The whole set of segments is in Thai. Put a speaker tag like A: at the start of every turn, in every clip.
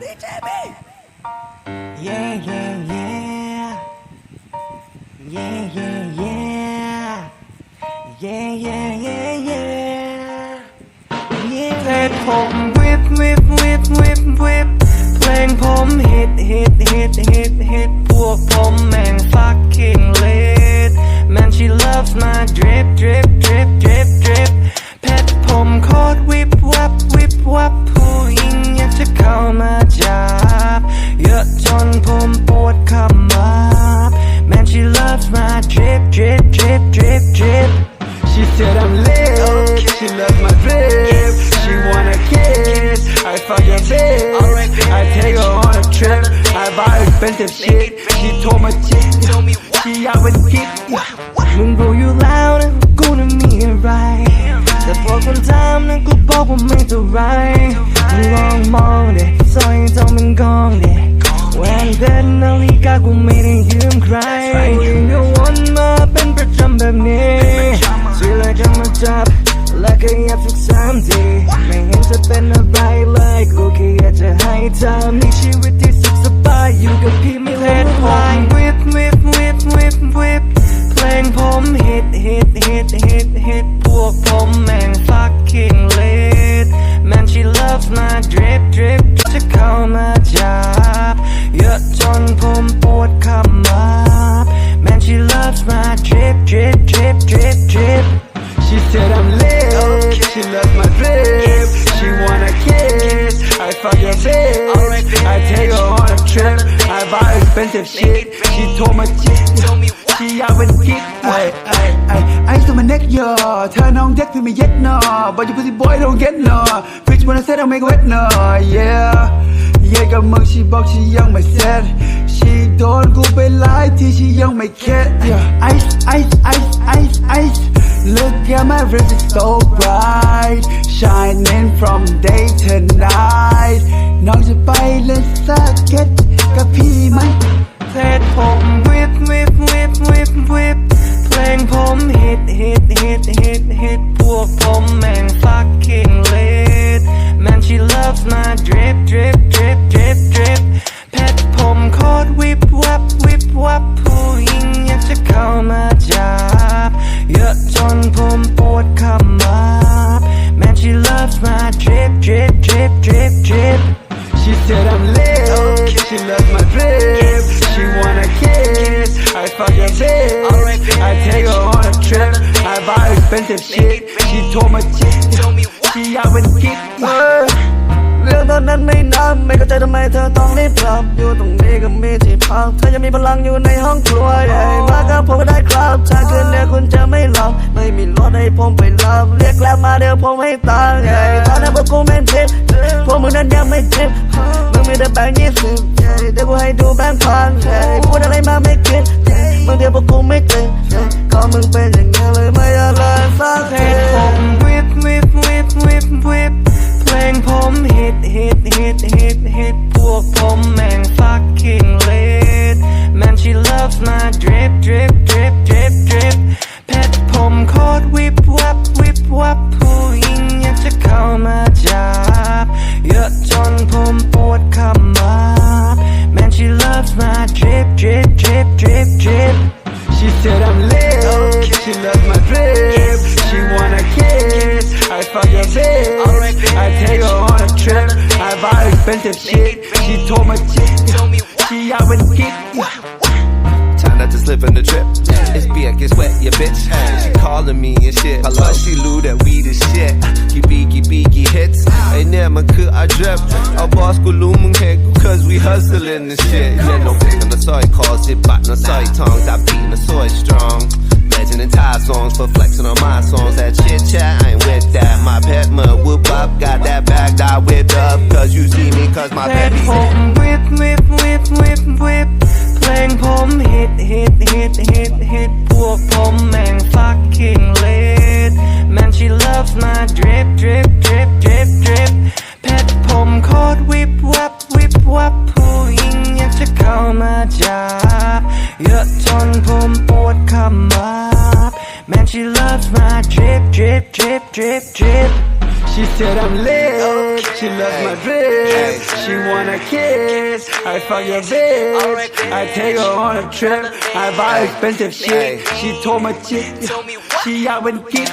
A: DJ B
B: Yeah, yeah, yeah. Yeah, yeah, yeah. Yeah, yeah, yeah, yeah. Yeah. เพลงผมวิบวิบวิบวิบวิบเพลงผมฮิตฮิตฮิตฮิตฮิตพวกผมแม่ง fucking lit Man she loves my drip drip drip drip drip
C: buy expensive shit. She told my chick. She out with kick.
B: มึงรู้อยู่แล้วนะกูน่ะมีอะไร แต่พอคนถามนะกูบอกว่าไม่เท่าไรมึงลองมองด็สร้อยทองมันกองด็แหวนเพชรนาฬิกากูไม่ได้ยืมใครยิ่งก็วนมาเป็นประจำแบบนี้สิเลยจะมาจับและก็ยับสักสามทีไม่เห็นจะเป็นอะไรเลยกูแค่อยากจะให้เธอมีชีวิตที่ อยู่กับพี่ไม่เล่นพ fucking
C: kiss. I take her on a trip. I buy expensive shit. She told my chick. She out with kick. ไอ้ไอ้ไอ้ไอ้ตัวมันเน็กยอเธอน้องเด็กพี่ไม่เย็ดนอ But you pussy boy don't get no Bitch wanna say don't make wet no Yeah เย่กับมึง she บอก she ยังไม่เสร็จ she โดนกูไปหลายที่ she ยังไม่เข็ด Yeah ice ice ice ice ice Look at my wrist is so bright Shining from day to night violence I get buy expensive shit. She told my chick. She out with kick.
A: เรื่องตอนนั้นไม่นานไม่เข้าใจทำไมเธอต้องรีบกลับอยู่ตรงนี้ก็มีที่พักเธอยังมีพลังอยู่ในห้องครัวใหญ่มากับผมก็ได้ครับถ้าคืนนี้คุณจะไม่หลับไม่มีรถให้ผมไปรับเรียกแล้วมาเดี๋ยวผมให้ตังค์ใหญ่ตอนนั้นพวกกูไม่เจ็บพวกมึงนั้นยังไม่เจ็บมึงมีแต่แบงค์ยี่สิบใหญ่เดี๋ยวกูให้ดูแบงค์พันใหญ่พูดอะไรมาไม่คิด มึงเดียวพวกกูไม่เจ็บใหญ่ก็มึงเป็นอย่างนี้เลยไม่อะไรสักที
B: ผมวิบวิบวิบวิบวิบเพลงผมฮิตฮิตฮิตฮิตฮิตพวกผม
C: shit. She told my chick. She out with kick.
D: Time not to slip in the trip. It's beer, gets wet, your bitch. She calling me and shit. Hello, she knew that we the shit. Kibiki biki hits. Ain't never could I drip. Our boss head cause we hustling and shit. Yeah, no pick on the soy calls it, but no soy tongues. I beating the soy strong. And tie songs for flexing on my songs. That chit chat, I ain't with that. My pet mud whoop up, got that bag I whipped up. Cause you see me, cause my
B: เพล
D: pet
B: ง
D: be
B: ผมวิบวิบวิบวิบวิบเพลงผมฮิตฮิตฮิตฮิตฮิตพวกผมแม่ง fucking lit Man she loves my drip drip drip drip drip เพชรผมโคตรวิบวับวิบวับผู้หญิงอยากจะเข้ามาจับเยอะจนผมปวดขมับ Man she loves my drip drip drip drip drip
E: She said I'm lit. Okay. She loves my drip. She wanna kiss. I fuck your bitch. I take her on a trip. I buy expensive shit. She told my chick. She out with kick.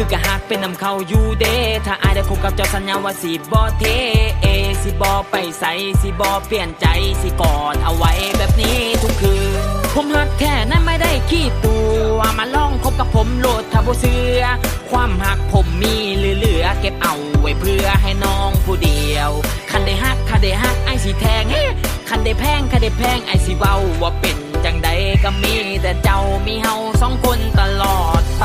F: คือกะหักเป็นนำเขาอยู่เดถ้าอายได้คบกับเจ้า
G: สัญญาว่าสิบอเท
F: เอสิบอไป
G: ใสสิบอเปลี่ยนใจสิกอดเอาไว้แบบนี้ทุกคืน ผมหักแท้นั้นไม่ได้ขี้ตัวมาล่องคบกับผมโหลดทับเสือ ความหักผมมีเหลือเก็บเอาไว้เพื่อให้น้องผู้เดียว คันได้หักคันได้หักไอ้สิแทงเฮ้คันได้แพงคันได้แพงไอ้สิเว้าว่าเป็นจังใดก็มีแต่เจ้ามีเฮาสองคนตลอดไป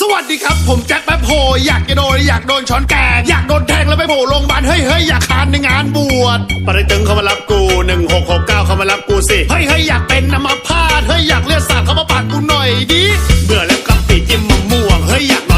F: สวั
G: สดีค
H: รับ ผมแจ็คแป๊บโฮอยากจะโดนอยากโดนช้อนแกง อยากโดนแทงแล้วไปโผล่โรงพยาบาลเฮ้ยเฮ้ยอยากคานในงานบวชปริตึงเขามารับกูหนึ่งหกหกเก้าเขามารับกูสิเฮ้ยเฮ้ยอยากเป็นน้ำมาพาดเฮ้ยอยากเลือดสาดเขามาปาดกูหน่อยดิเบื่อแล้วกับปีจิ้มม่วงเฮ้ยอยาก